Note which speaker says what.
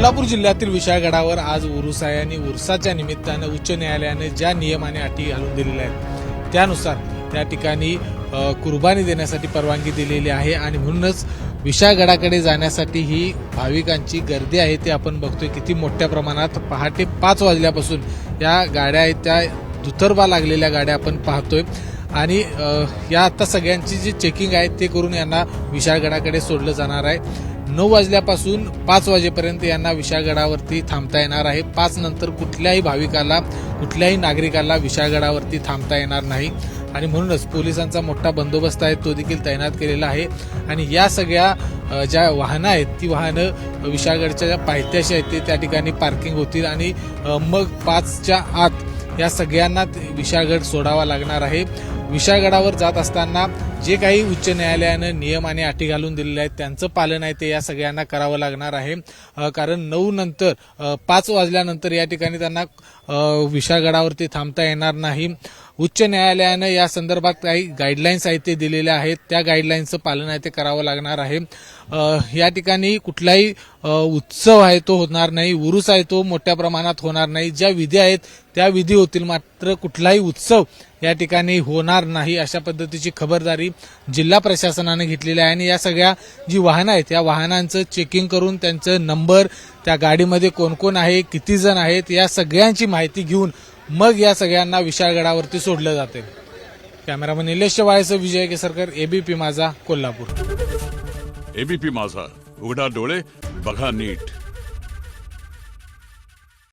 Speaker 1: कोल्हापूर जिल्ह्यातील विशाळगडावर आज उरुस आहे आणि उरसाच्या निमित्तानं उच्च न्यायालयाने ज्या नियमाने अटी घालून दिलेल्या आहेत त्यानुसार त्या ठिकाणी कुर्बानी देण्यासाठी परवानगी दिलेली आहे आणि म्हणूनच विशाळगडाकडे जाण्यासाठी ही भाविकांची गर्दी आहे ते आपण बघतोय. किती मोठ्या प्रमाणात पहाटे पाच वाजल्यापासून या गाड्या आहेत त्या दुतर्बा लागलेल्या गाड्या आपण पाहतोय. आणि या आता सगळ्यांची जी चेकिंग आहे ते करून यांना विशाळगडाकडे सोडलं जाणार आहे. नऊ वाजल्यापासून पाच वाजेपर्यंत यांना विशाळगडावरती थांबता येणार आहे. पाच नंतर कुठल्याही भाविकाला कुठल्याही नागरिकाला विशाळगडावरती थांबता येणार नाही. आणि म्हणूनच पोलिसांचा मोठा बंदोबस्त आहे तो देखील तैनात केलेला आहे. आणि या सगळ्या ज्या वाहनं आहेत ती वाहनं विशाळगडच्या ज्या पायथ्याशी आहेत ते त्या ठिकाणी पार्किंग होतील. आणि मग पाचच्या आत या सगळ्यांना विशाळगड सोडावा लागणार आहे. विशाळगडावर जात असताना जे काही उच्च न्यायालयानं नियम आणि अटी घालून दिलेले आहेत त्यांचं पालन आहे ते या सगळ्यांना करावं लागणार आहे. कारण नऊ नंतर पाच वाजल्यानंतर या ठिकाणी त्यांना विशाळगडावरती थांबता येणार नाही. उच्च न्यायालयानं या संदर्भात काही गाईडलाईन्स आहेत ते दिलेल्या आहेत. त्या गाईडलाईन्सचं पालन आहे ते करावं लागणार आहे. या ठिकाणी कुठलाही उत्सव आहे तो होणार नाही उरूस आहे तो मोठ्या प्रमाणात होणार नाही. ज्या विधी आहेत त्या विधी होतील. मात्र कुठलाही उत्सव या ठिकाणी होणार नाही अशा पद्धतीची खबरदारी जिल्हा प्रशासनाने घेतलेली आहे. आणि या सगळ्या जी वाहनं आहेत या वाहनांचं चेकिंग करून त्यांचं नंबर त्या गाडीमध्ये कोण कोण आहे किती जण आहेत या सगळ्यांची माहिती घेऊन मग या सगळ्यांना विशाळगडावरती सोडलं जाते. कॅमेरामन निलेश वाळेसह विजय केसरकर एबीपी माझा कोल्हापूर.
Speaker 2: एबीपी माझा. उघडा डोळे बघा नीट.